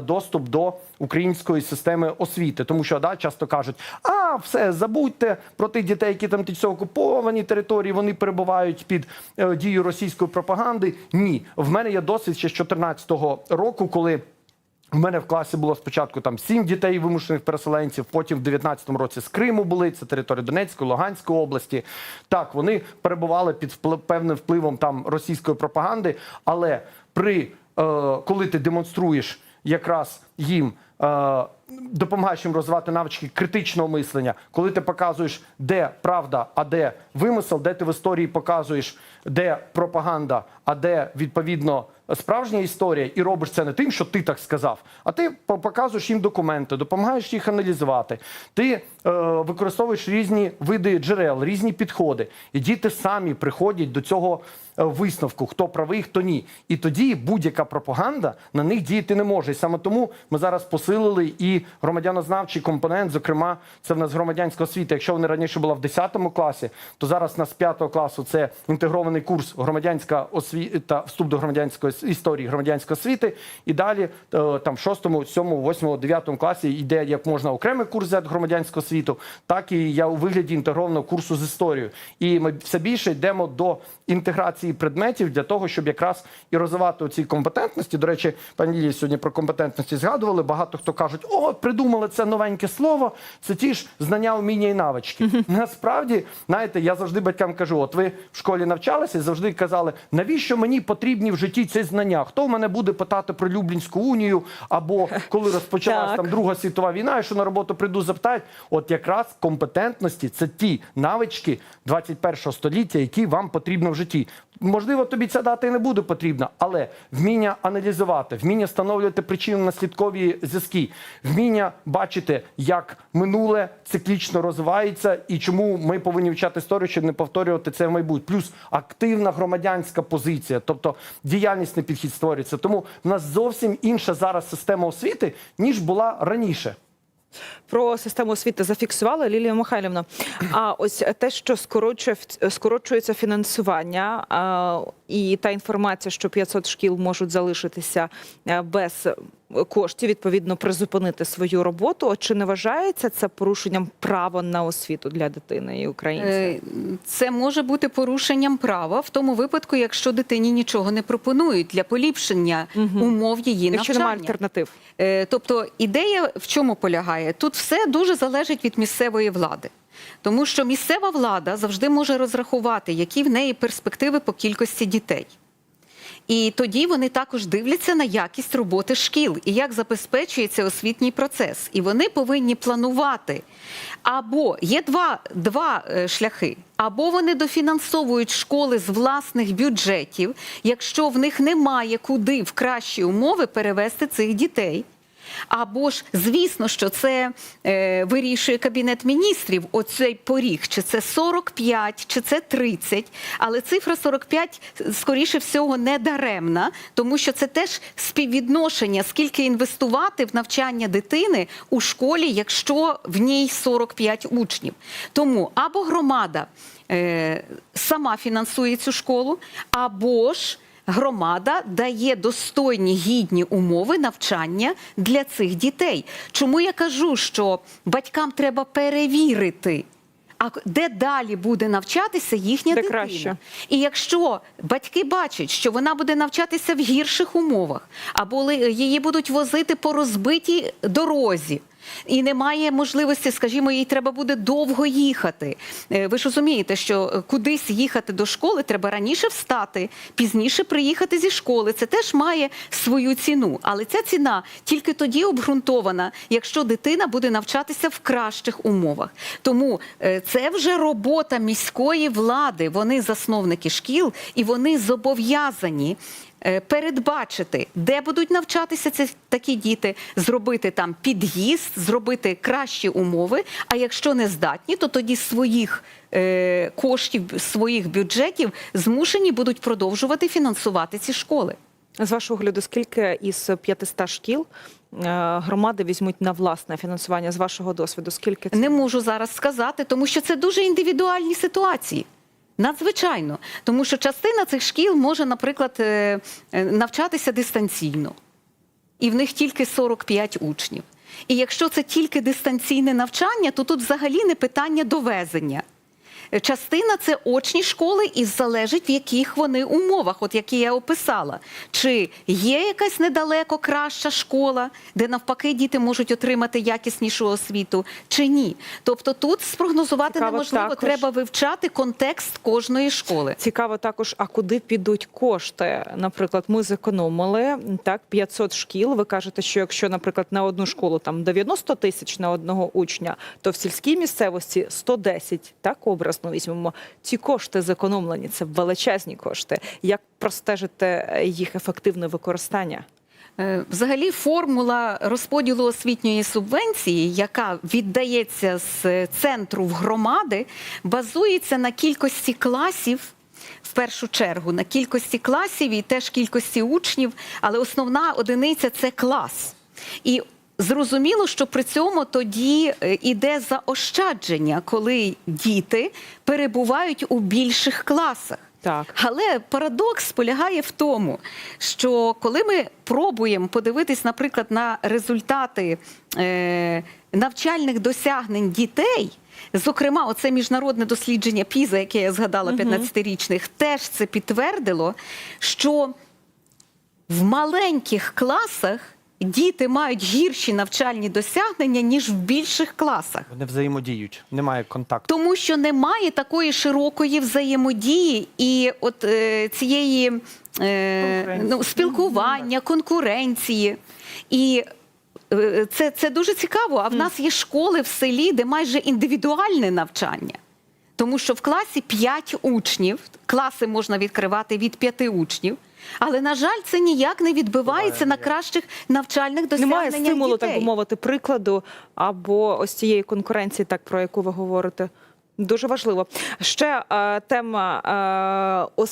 доступ до української системи освіти, тому що да, часто кажуть, а все забудьте про тих дітей, які там тимчасово окуповані території, вони перебувають під е, дією російської пропаганди. Ні, в мене є досвід ще з 2014 року, коли. В мене в класі було спочатку там сім дітей вимушених переселенців, потім в 19-му році з Криму були, це територія Донецької, Луганської області. Так, вони перебували під певним впливом там російської пропаганди, але при е, коли ти демонструєш якраз їм. Е, допомагаєш їм розвивати навички критичного мислення, коли ти показуєш, де правда, а де вимисел, де ти в історії показуєш, де пропаганда, а де відповідно справжня історія, і робиш це не тим, що ти так сказав, а ти показуєш їм документи, допомагаєш їх аналізувати. Ти е, використовуєш різні види джерел, різні підходи, і діти самі приходять до цього е, висновку, хто правий, хто ні. І тоді будь-яка пропаганда на них діяти не може. І саме тому ми зараз посилили і громадянознавчий компонент. Зокрема, це в нас громадянська освіта. Якщо вони раніше була в 10 класі, то зараз у нас з 5 класу це інтегрований курс громадянська освіта, вступ до громадянської історії громадянської освіти. І далі е, там в 6, 7, 8, 9 класі йде як можна окремий курс взяти громадянського світу, так і я у вигляді інтегрованого курсу з історією. І ми все більше йдемо до інтеграції предметів для того, щоб якраз і розвивати ці компетентності. До речі, пані Лілія сьогодні про компетентності згадували. Багато хто кажуть, о, придумали це новеньке слово. Це ті ж знання, вміння і навички. Насправді, знаєте, я завжди батькам кажу: от ви в школі навчалися і завжди казали, навіщо мені потрібні в житті ці знання? Хто в мене буде питати про Люблінську унію або коли розпочалась Так. там Друга світова війна, і що на роботу прийду, запитають. От якраз компетентності це ті навички 21 століття, які вам потрібно в житті. Можливо, тобі ця дата і не буде потрібна, але вміння аналізувати, вміння встановлювати причинно-наслідкові зв'язки, вміння бачити, як минуле циклічно розвивається і чому ми повинні вчати історію, щоб не повторювати це в майбутнє. Плюс активна громадянська позиція, тобто діяльнісний підхід створюється. Тому в нас зовсім інша зараз система освіти, ніж була раніше. Про систему освіти зафіксувала Лілія Михайлівна. А ось те, що скорочує скорочується фінансування, і та інформація, що 500 шкіл можуть залишитися е, без коштів, відповідно призупинити свою роботу. Чи не вважається це порушенням права на освіту для дитини і українців? Е, Це може бути порушенням права в тому випадку, якщо дитині нічого не пропонують для поліпшення умов її Якщо немає навчання. альтернатив? Е, Тобто ідея в чому полягає? Тут все дуже залежить від місцевої влади. Тому що місцева влада завжди може розрахувати, які в неї перспективи по кількості дітей. І тоді вони також дивляться на якість роботи шкіл і як забезпечується освітній процес. І вони повинні планувати. Або є два, два е, шляхи. Або вони дофінансовують школи з власних бюджетів, якщо в них немає куди в кращі умови перевести цих дітей. Або ж, звісно, що це е, вирішує кабінет міністрів, оцей поріг, чи це 45, чи це 30. Але цифра 45, скоріше всього, не даремна, тому що це теж співвідношення, скільки інвестувати в навчання дитини у школі, якщо в ній 45 учнів. Тому або громада е, сама фінансує цю школу, або ж громада дає достойні гідні умови навчання для цих дітей. Чому я кажу, що батькам треба перевірити. А де далі буде навчатися їхня Де дитина? краще. І якщо батьки бачать, що вона буде навчатися в гірших умовах, або її будуть возити по розбитій дорозі. І немає можливості, скажімо, їй треба буде довго їхати. Е, Ви ж розумієте, що е, кудись їхати до школи треба раніше встати, пізніше приїхати зі школи. Це теж має свою ціну. Але ця ціна тільки тоді обґрунтована, якщо дитина буде навчатися в кращих умовах. Тому е, це вже робота міської влади. Вони засновники шкіл і вони зобов'язані. Е, Передбачити, де будуть навчатися ці такі діти, зробити там під'їзд, зробити кращі умови. А якщо не здатні, то тоді своїх е, коштів, своїх бюджетів змушені будуть продовжувати фінансувати ці школи. З вашого огляду, скільки із 500 шкіл е, громади візьмуть на власне фінансування з вашого досвіду? Скільки це? Не можу зараз сказати, тому що це дуже індивідуальні ситуації. Надзвичайно, тому що частина цих шкіл може, наприклад, е, е, навчатися дистанційно. і в них тільки 45 учнів. І якщо це тільки дистанційне навчання, то тут взагалі не питання довезення. Частина це очні школи, і залежить в яких вони умовах, от які я описала. Чи є якась недалеко краща школа, де навпаки діти можуть отримати якіснішу освіту, чи ні? Тобто тут спрогнозувати Цікаво неможливо, також. треба вивчати контекст кожної школи. Цікаво також, а куди підуть кошти? Наприклад, ми зекономили так 500 шкіл. Ви кажете, що якщо, наприклад, на одну школу там 90 тисяч на одного учня, то в сільській місцевості 110, так образно візьмемо. Ці кошти зекономлені, це величезні кошти. Як простежити е, їх ефективне використання? Е, Взагалі, формула розподілу освітньої субвенції, яка віддається з центру в громади, базується на кількості класів. В першу чергу на кількості класів і теж кількості учнів, але основна одиниця це клас. І зрозуміло, що при цьому тоді е, іде заощадження, коли діти перебувають у більших класах. Так. Але парадокс полягає в тому, що коли ми пробуємо подивитись, наприклад, на результати е, навчальних досягнень дітей, зокрема, оце міжнародне дослідження ПІЗа, яке я згадала 15-річних, теж це підтвердило, що в маленьких класах діти мають гірші навчальні досягнення, ніж в більших класах. Вони взаємодіють, немає контакту. Тому що немає такої широкої взаємодії і от е, цієї е, ну, спілкування, конкуренції. І е, це, це дуже цікаво. А в нас є школи в селі, де майже індивідуальне навчання. Тому що в класі 5 учнів, класи можна відкривати від 5 учнів. Але, на жаль, це ніяк не відбивається на кращих навчальних досягненнях Немає стимулу, дітей. так би мовити, прикладу або ось цієї конкуренції, так про яку ви говорите. Дуже важливо. Ще е, тема е,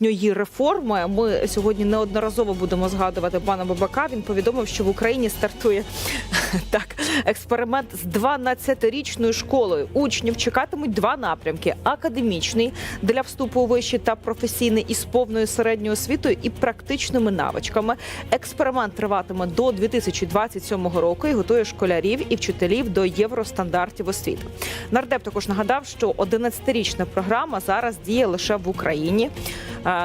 освітньої реформи. Ми сьогодні неодноразово будемо згадувати пана Бабака. Він повідомив, що в Україні стартує так експеримент з 12-річною школою. Учнів чекатимуть два напрямки: академічний для вступу у вищий та професійний із повною середньою освітою і практичними навичками. Експеримент триватиме до 2027 року і готує школярів і вчителів до євростандартів освіти. Нардеп також нагадав, що 11-річна програма зараз діє лише в Україні,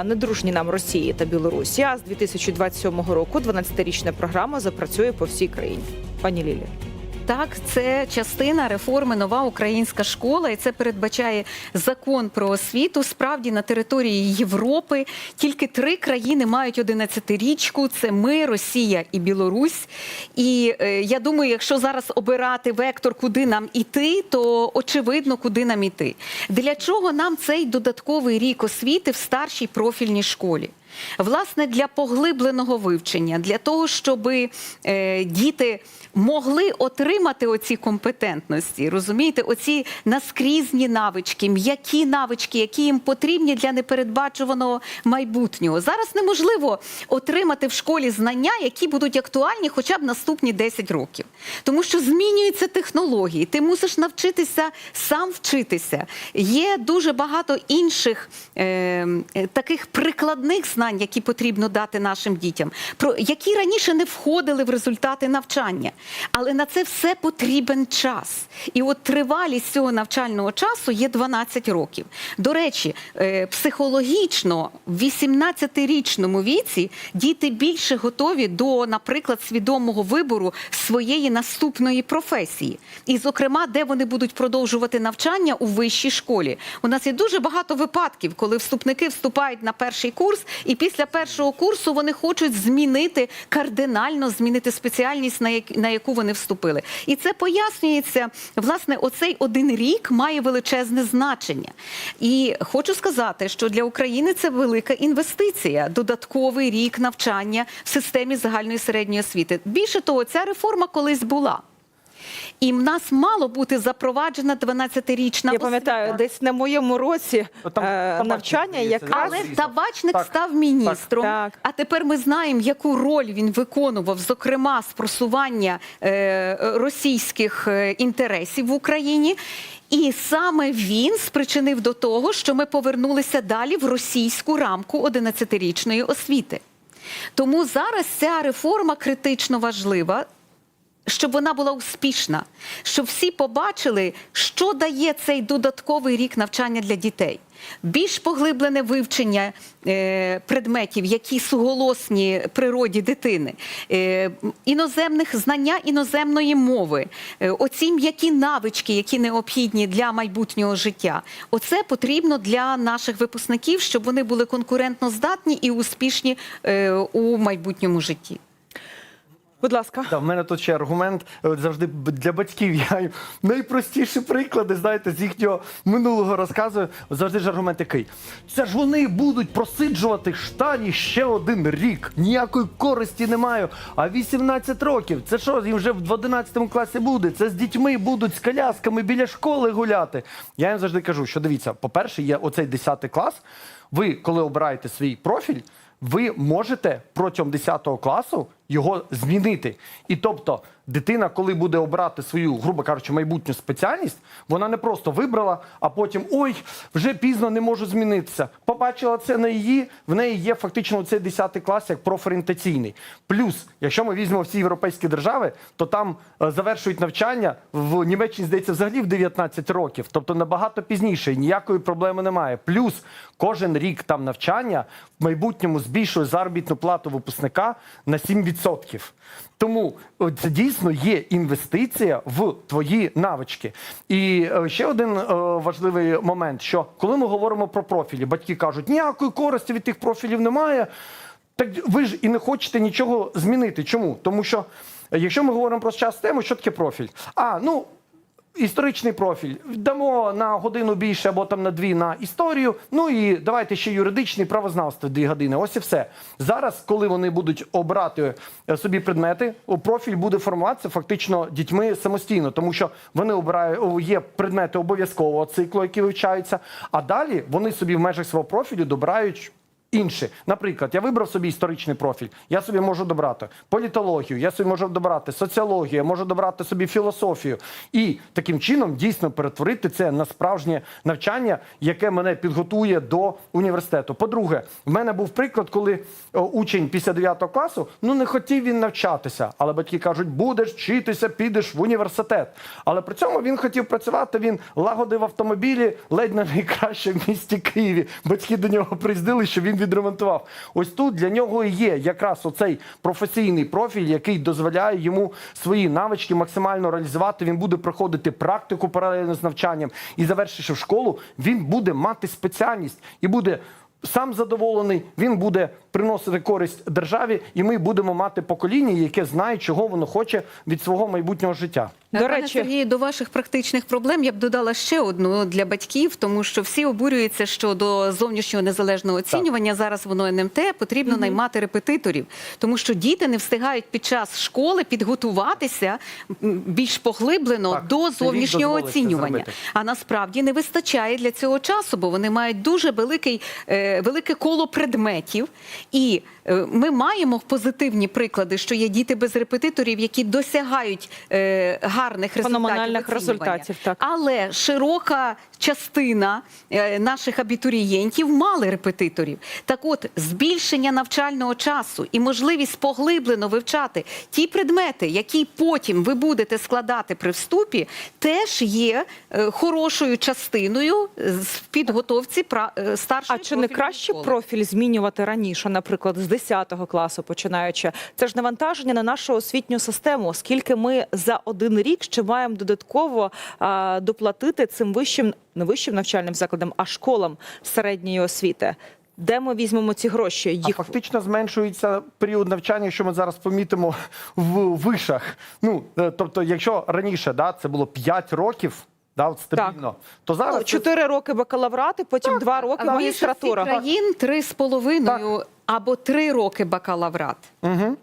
недружні нам Росії та Білорусі. А з 2027 року 12-річна програма запрацює по всій країні. Пані Лілі. Так, це частина реформи нова українська школа, і це передбачає закон про освіту. Справді на території Європи тільки три країни мають 11-річку: це ми, Росія і Білорусь. І е, я думаю, якщо зараз обирати вектор, куди нам іти, то очевидно, куди нам іти. Для чого нам цей додатковий рік освіти в старшій профільній школі? Власне, для поглибленого вивчення, для того, щоб е, діти могли отримати оці компетентності, розумієте, оці наскрізні навички, м'які навички, які їм потрібні для непередбачуваного майбутнього. Зараз неможливо отримати в школі знання, які будуть актуальні хоча б наступні 10 років, тому що змінюються технології. Ти мусиш навчитися сам вчитися. Є дуже багато інших е, таких прикладних знань, які потрібно дати нашим дітям, про які раніше не входили в результати навчання. Але на це все потрібен час. І от тривалість цього навчального часу є 12 років. До речі, е, психологічно в 18-річному віці діти більше готові до, наприклад, свідомого вибору своєї наступної професії. І, зокрема, де вони будуть продовжувати навчання у вищій школі. У нас є дуже багато випадків, коли вступники вступають на перший курс, після першого курсу вони хочуть змінити кардинально змінити спеціальність, на як- на яку вони вступили. І це пояснюється, власне, оцей один рік має величезне значення. І хочу сказати, що для України це велика інвестиція, додатковий рік навчання в системі загальної середньої освіти. Більше того, ця реформа колись була. І в нас мало бути запроваджена 12-річна Я пам'ятаю, десь на моєму році Ну, там е, навчання якраз Але табачник Так, став міністром. так. А тепер ми знаємо, яку роль він виконував, зокрема, з просування е, російських е, інтересів в Україні. І саме він спричинив до того, що ми повернулися далі в російську рамку 11-річної освіти. Тому зараз ця реформа критично важлива. Щоб вона була успішна, щоб всі побачили, що дає цей додатковий рік навчання для дітей. Більш поглиблене вивчення е, предметів, які суголосні природі дитини, е, іноземних знання іноземної мови, е, оці м'які навички, які необхідні для майбутнього життя. Оце потрібно для наших випускників, щоб вони були конкурентно здатні і успішні е, у майбутньому житті. Будь ласка. Да, в мене тут ще аргумент от завжди для батьків. Я найпростіші приклади, знаєте, з їхнього минулого розказую. Завжди ж аргумент який. Це ж вони будуть просиджувати штані ще один рік. Ніякої користі не маю. А 18 років. Це що, їм вже в 11 класі буде? Це з дітьми будуть з колясками біля школи гуляти. Я їм завжди кажу, що дивіться, по-перше, є оцей 10 клас. Ви, коли обираєте свій профіль, ви можете протягом 10 класу його змінити. І тобто, дитина, коли буде обирати свою, грубо кажучи, майбутню спеціальність, вона не просто вибрала, а потім ой, вже пізно не можу змінитися. Побачила це на її, в неї є фактично цей 10 клас як профорієнтаційний. Плюс, якщо ми візьмемо всі європейські держави, то там е, завершують навчання в Німеччині, здається, взагалі в 19 років, тобто набагато пізніше, ніякої проблеми немає. Плюс кожен рік там навчання в майбутньому збільшує заробітну плату випускника на 7%. Тому це дійсно є інвестиція в твої навички. І е, ще один е, важливий момент: що коли ми говоримо про профілі, батьки кажуть, ніякої користі від тих профілів немає. Так ви ж і не хочете нічого змінити. Чому? Тому що е, якщо ми говоримо про час тему, що таке профіль? А, ну. Історичний профіль дамо на годину більше або там на дві на історію. Ну і давайте ще юридичний правознавство дві години. Ось і все. Зараз, коли вони будуть обрати е, собі предмети, профіль буде формуватися фактично дітьми самостійно, тому що вони обирають є предмети обов'язкового циклу, які вивчаються. А далі вони собі в межах свого профілю добирають. Інші, наприклад, я вибрав собі історичний профіль. Я собі можу добрати політологію, я собі можу добрати соціологію, я можу добрати собі філософію і таким чином дійсно перетворити це на справжнє навчання, яке мене підготує до університету. По-друге, в мене був приклад, коли учень після 9 класу ну не хотів він навчатися, але батьки кажуть, будеш вчитися, підеш в університет. Але при цьому він хотів працювати. Він лагодив автомобілі ледь не найкраще в місті Києві. Батьки до нього приїздили, що він відремонтував. Ось тут для нього і є якраз оцей професійний профіль, який дозволяє йому свої навички максимально реалізувати. Він буде проходити практику паралельно з навчанням і, завершивши школу, він буде мати спеціальність і буде. Сам задоволений, він буде приносити користь державі, і ми будемо мати покоління, яке знає, чого воно хоче від свого майбутнього життя. До Пане речі- Сергію, до ваших практичних проблем я б додала ще одну для батьків, тому що всі обурюються, що до зовнішнього незалежного оцінювання зараз воно НМТ потрібно наймати репетиторів, тому що діти не встигають під час школи підготуватися більш поглиблено Так, до зовнішнього оцінювання. зробити. А насправді не вистачає для цього часу, бо вони мають дуже великий, е, велике коло предметів. І е, ми маємо позитивні приклади, що є діти без репетиторів, які досягають е, гарних результатів. Результатів, так. Але широка частина е, наших абітурієнтів мали репетиторів. Так от, збільшення навчального часу і можливість поглиблено вивчати ті предмети, які потім ви будете складати при вступі, теж є хорошою частиною в підготовці старшої А чи не краще школи. профіль змінювати раніше, наприклад, з 10 класу починаючи? Це ж навантаження на нашу освітню систему, оскільки ми за один рік ще маємо додатково а, доплатити цим вищим, не вищим навчальним закладам, а школам середньої освіти. Де ми візьмемо ці гроші? А Їх фактично зменшується період навчання, що ми зараз помітимо в вишах. Ну е, тобто, якщо раніше да, це було 5 років, да, от стабільно, то зараз це- роки бакалаврати, потім 2 роки А магістратура. країн три з половиною або три роки бакалаврат.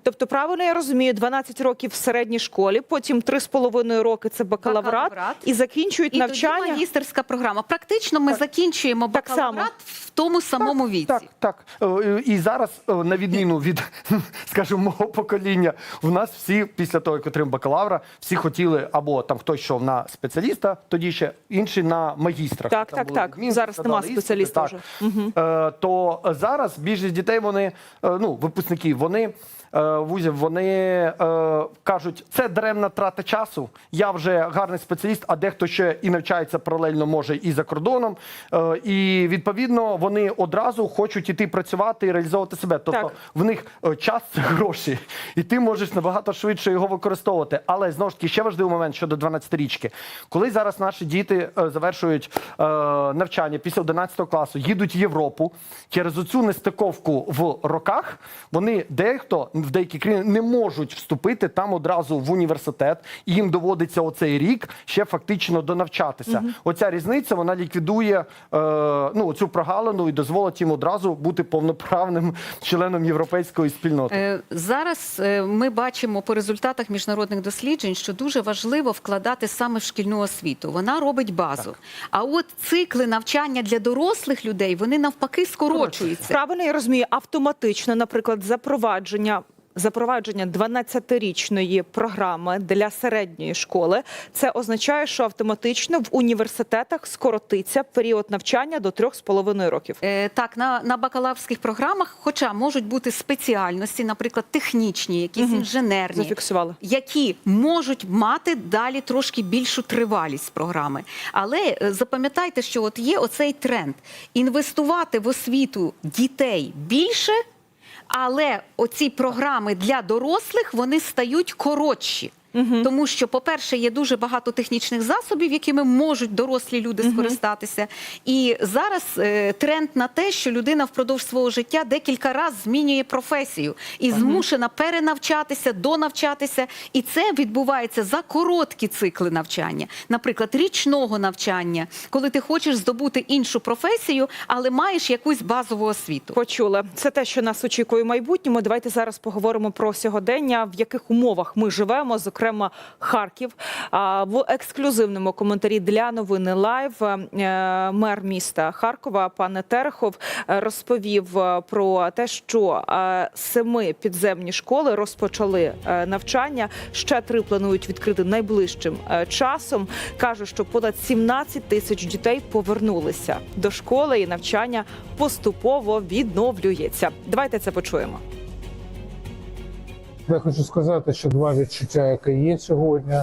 Тобто, правильно я розумію, 12 років в середній школі, потім 3,5 роки це бакалаврат, Бакалаврат. і закінчують І навчання. тоді магістерська програма. Практично ми закінчуємо Так само. бакалаврат в тому самому віці. Так, так. Е, І зараз, е, на відміну від, скажімо, мого покоління, в нас всі після того, як отримав бакалавра, всі хотіли або там хтось йшов на спеціаліста, тоді ще інші на магістра. Так, Там так, так. відмінки, Зараз складали нема спеціаліста так. Е, То зараз більшість дітей вони вони е, ну випускники, вони. Е, Вузів вони е, кажуть, це даремна трата часу. Я вже гарний спеціаліст, а дехто ще і навчається паралельно може і за кордоном. Е, і відповідно вони одразу хочуть іти працювати і реалізовувати себе. Тобто Так. в них е, час це гроші, і ти можеш набагато швидше його використовувати. Але знову ж таки ще важливий момент щодо 12-річки. Коли зараз наші діти е, завершують е, навчання після 11 класу, їдуть в Європу через оцю нестиковку в роках, вони дехто в деякі країни не можуть вступити там одразу в університет, і їм доводиться оцей рік ще фактично донавчатися. Оця різниця вона ліквідує е, ну цю прогалину і дозволить їм одразу бути повноправним членом європейської спільноти. Е, Зараз е, ми бачимо по результатах міжнародних досліджень, що дуже важливо вкладати саме в шкільну освіту. Вона робить базу. А от цикли навчання для дорослих людей вони навпаки скорочуються. Правильно я розумію, автоматично, наприклад, запровадження. Запровадження 12-річної програми для середньої школи це означає, що автоматично в університетах скоротиться період навчання до 3,5 років. Е, Так, на, на бакалаврських програмах, хоча можуть бути спеціальності, наприклад, технічні, якісь інженерні, Зафіксували. які можуть мати далі трошки більшу тривалість програми. Але е, запам'ятайте, що от є оцей тренд інвестувати в освіту дітей більше, але оці програми для дорослих вони стають коротші. Тому що, по-перше, є дуже багато технічних засобів, якими можуть дорослі люди скористатися. І зараз е, тренд на те, що людина впродовж свого життя декілька разів змінює професію і змушена перенавчатися, донавчатися. І це відбувається за короткі цикли навчання, наприклад, річного навчання, коли ти хочеш здобути іншу професію, але маєш якусь базову освіту. Почули це те, що нас очікує в майбутньому. Давайте зараз поговоримо про сьогодення, в яких умовах ми живемо, зокрема Харків. А, В ексклюзивному коментарі для новини Лайв е, мер міста Харкова пане Терехов е, розповів е, про те, що семи підземні школи розпочали навчання. Ще три планують відкрити найближчим часом. каже, що понад 17 тисяч дітей повернулися до школи, і навчання поступово відновлюється. Давайте це почуємо. Я хочу сказати, що два відчуття, які є сьогодні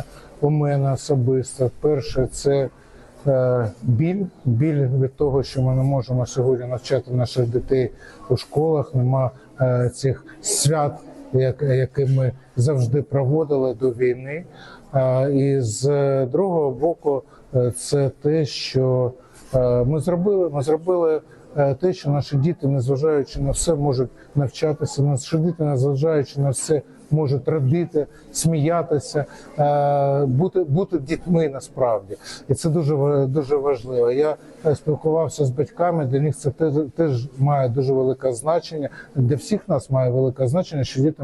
у мене особисто. Перше, це е, біль. Біль від того, що ми не можемо сьогодні навчати наших дітей у школах. Нема е, цих свят, як, які ми завжди проводили до війни. Е, і з другого боку, це те, що ми зробили. Ми зробили те, що наші діти, незважаючи на все, можуть навчатися, наші діти, незважаючи на все, можуть радити, сміятися, е, бути, бути дітьми насправді. І це дуже дуже важливо. Я спілкувався з батьками. Для них це теж, теж має дуже велике значення. Для всіх нас має велике значення, що діти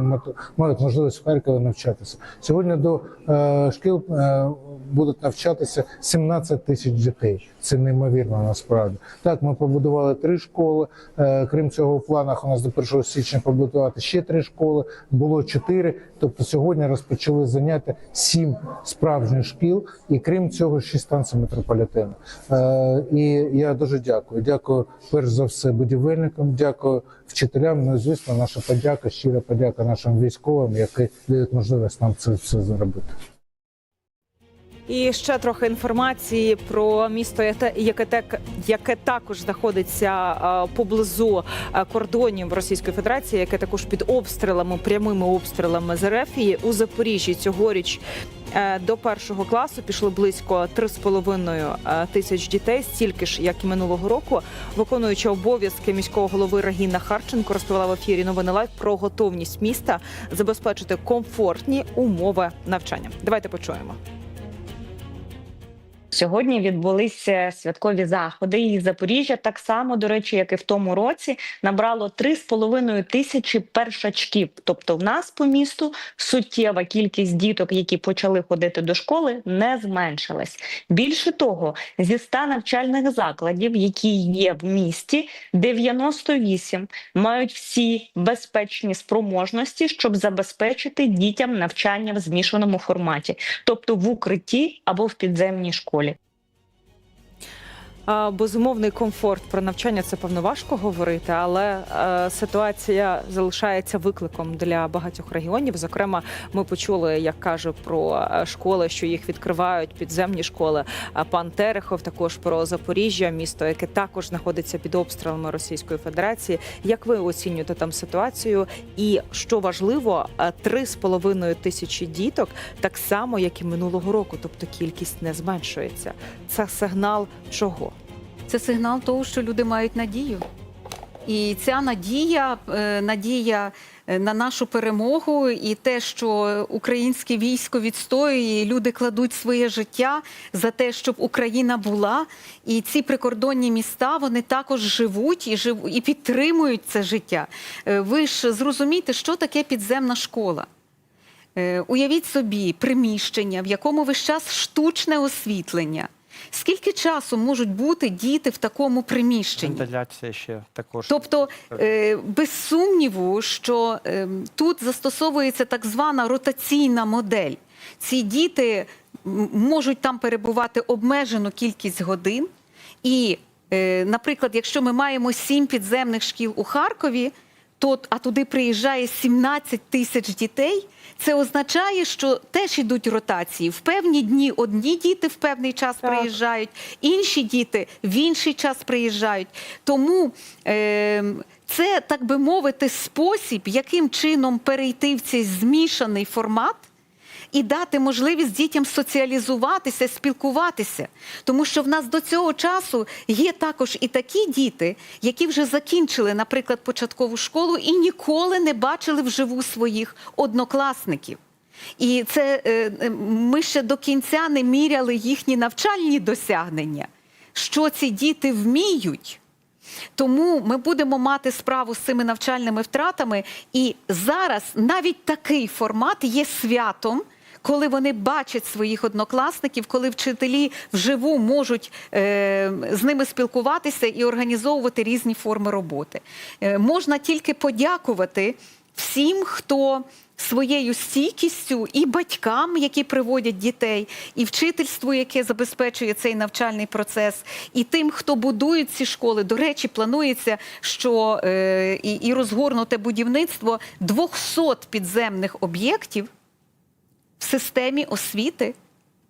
мають можливість в Харкові навчатися. Сьогодні до е, шкіл е, будуть навчатися 17 тисяч дітей. Це неймовірно насправді. Так, ми побудували три школи. Е, крім цього, в планах у нас до 1 січня побудувати ще три школи. Було чотири. Тобто сьогодні розпочали заняття сім справжніх шкіл, і крім цього, шість станцій метрополітену. Е, і я дуже дякую. Дякую перш за все будівельникам. Дякую вчителям. Ну звісно, наша подяка, щира подяка нашим військовим, які дають можливість нам це все зробити. І ще трохи інформації про місто, яке- так яке також знаходиться е, поблизу е, кордонів Російської Федерації, яке також під обстрілами, прямими обстрілами з Ерефії у Запоріжжі цьогоріч. е, До першого класу пішли близько 3,5 е, тисяч дітей, стільки ж як і минулого року. Виконуючи обов'язки міського голови Рагіна Харченко розповіла в ефірі новини лайв про готовність міста забезпечити комфортні умови навчання. Давайте почуємо. Сьогодні відбулися святкові заходи. І Запоріжжя так само, до речі, як і в тому році, набрало 3,5 тисячі першачків. Тобто, в нас по місту суттєва кількість діток, які почали ходити до школи, не зменшилась. Більше того, зі 100 навчальних закладів, які є в місті, 98 мають всі безпечні спроможності, щоб забезпечити дітям навчання в змішаному форматі, тобто в укритті або в підземній школі. Безумовний комфорт про навчання це певно важко говорити, але е, ситуація залишається викликом для багатьох регіонів. Зокрема, ми почули, як каже про е, школи, що їх відкривають підземні школи. А пан Терехов також про Запоріжжя, місто, яке також знаходиться під обстрілами Російської Федерації. Як ви оцінюєте там ситуацію? І що важливо, е, три з половиною тисячі діток, так само як і минулого року, тобто кількість не зменшується. Це сигнал чого? Це сигнал того, що люди мають надію. І ця надія, е, надія е, на нашу перемогу, і те, що українське військо відстоює, і люди кладуть своє життя за те, щоб Україна була. І ці прикордонні міста вони також живуть і жив, і підтримують це життя. Е, Ви ж зрозумієте, що таке підземна школа. Уявіть собі приміщення, в якому весь час штучне освітлення. Скільки часу можуть бути діти в такому приміщенні? Вентиляція ще також. Тобто, е, без сумніву, що е, тут застосовується так звана ротаційна модель. Ці діти можуть там перебувати обмежену кількість годин. І, е, наприклад, якщо ми маємо сім підземних шкіл у Харкові, то, а туди приїжджає 17 тисяч дітей. Це означає, що теж йдуть ротації. В певні дні одні діти в певний час Так. приїжджають, інші діти в інший час приїжджають. Тому е, це, так би мовити, спосіб, яким чином перейти в цей змішаний формат. І дати можливість дітям соціалізуватися, спілкуватися, тому що в нас до цього часу є також і такі діти, які вже закінчили, наприклад, початкову школу і ніколи не бачили вживу своїх однокласників. І це е, е, ми ще до кінця не міряли їхні навчальні досягнення, що ці діти вміють. Тому ми будемо мати справу з цими навчальними втратами. І зараз навіть такий формат є святом. Коли вони бачать своїх однокласників, коли вчителі вживу можуть е, з ними спілкуватися і організовувати різні форми роботи, е, можна тільки подякувати всім, хто своєю стійкістю і батькам, які приводять дітей, і вчительству, яке забезпечує цей навчальний процес, і тим, хто будує ці школи. До речі, планується, що е, і, розгорнуте будівництво 200 підземних об'єктів в системі освіти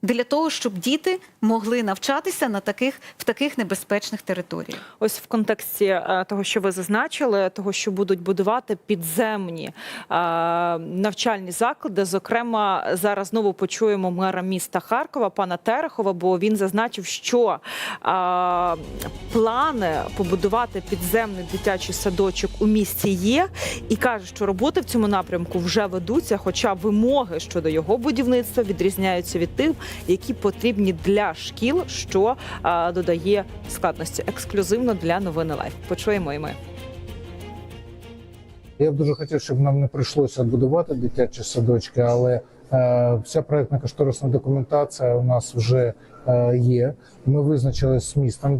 для того, щоб діти могли навчатися на таких в таких небезпечних територіях. Ось в контексті е, того, що ви зазначили, того, що будуть будувати підземні е, навчальні заклади. Зокрема, зараз знову почуємо мера міста Харкова, пана Терехова, бо він зазначив, що е, плани побудувати підземний дитячий садочок у місті є, і каже, що роботи в цьому напрямку вже ведуться, хоча вимоги щодо його будівництва відрізняються від тих, які потрібні для шкіл, що е, додає складності ексклюзивно для новини Лайф. Почуємо і ми. Я б дуже хотів, щоб нам не прийшлося будувати дитячі садочки, але е, вся проектна кошторисна документація у нас вже е, є. Ми визначили з містом